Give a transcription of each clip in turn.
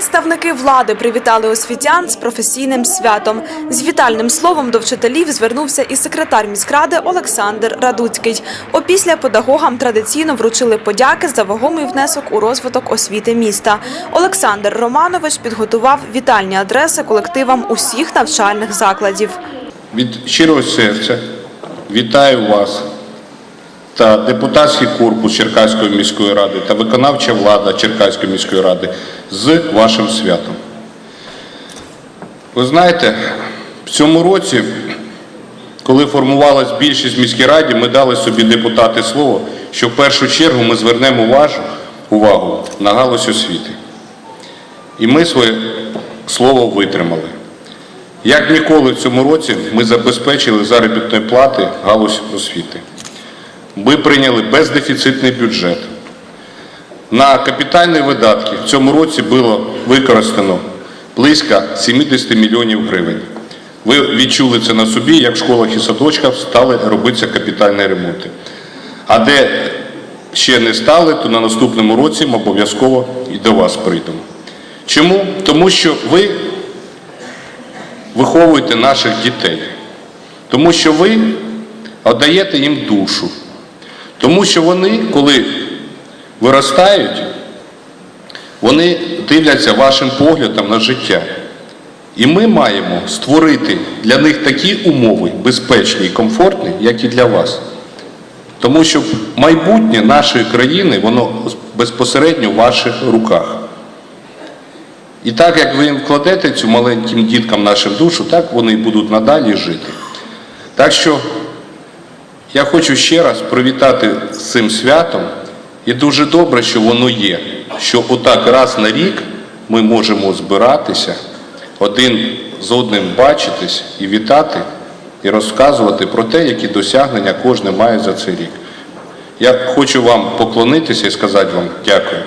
Представники влади привітали освітян з професійним святом. З вітальним словом до вчителів звернувся і секретар міськради Олександр Радуцький. Опісля педагогам традиційно вручили подяки за вагомий внесок у розвиток освіти міста. Олександр Романович підготував вітальні адреси колективам усіх навчальних закладів. Від щирого серця вітаю вас та депутатський корпус Черкаської міської ради та виконавча влада Черкаської міської ради з вашим святом. Ви знаєте, в цьому році, коли формувалась більшість в міській раді, ми дали собі депутати слово, що в першу чергу ми звернемо вашу увагу на галузь освіти. І ми своє слово витримали. Як ніколи в цьому році ми забезпечили заробітної плати галузь освіти. Ми прийняли бездефіцитний бюджет. На капітальні видатки в цьому році було використано близько 70 мільйонів гривень. Ви відчули це на собі, як в школах і садочках стали робитися капітальні ремонти. А де ще не стали, то на наступному році ми обов'язково і до вас прийдемо. Чому? Тому що ви виховуєте наших дітей. Тому що ви віддаєте їм душу. Тому що вони, коли виростають, вони дивляться вашим поглядом на життя. І ми маємо створити для них такі умови безпечні і комфортні, як і для вас. Тому що майбутнє нашої країни, воно безпосередньо в ваших руках. І так як ви їм вкладете цю маленьким діткам нашим душу, так вони будуть надалі жити. Так що я хочу ще раз привітати цим святом. І дуже добре, що воно є. Що отак раз на рік ми можемо збиратися, один з одним бачитись і вітати, і розказувати про те, які досягнення кожен має за цей рік. Я хочу вам поклонитися і сказати вам дякую.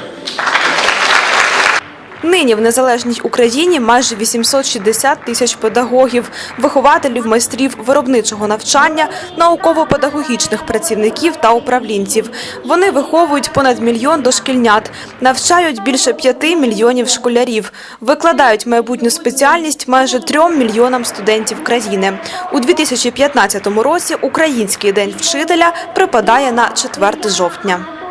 Нині в незалежній Україні майже 860 тисяч педагогів, вихователів, майстрів виробничого навчання, науково-педагогічних працівників та управлінців. Вони виховують понад мільйон дошкільнят, навчають більше п'яти мільйонів школярів, викладають майбутню спеціальність майже трьом мільйонам студентів країни. У 2015 році Український день вчителя припадає на 4 жовтня.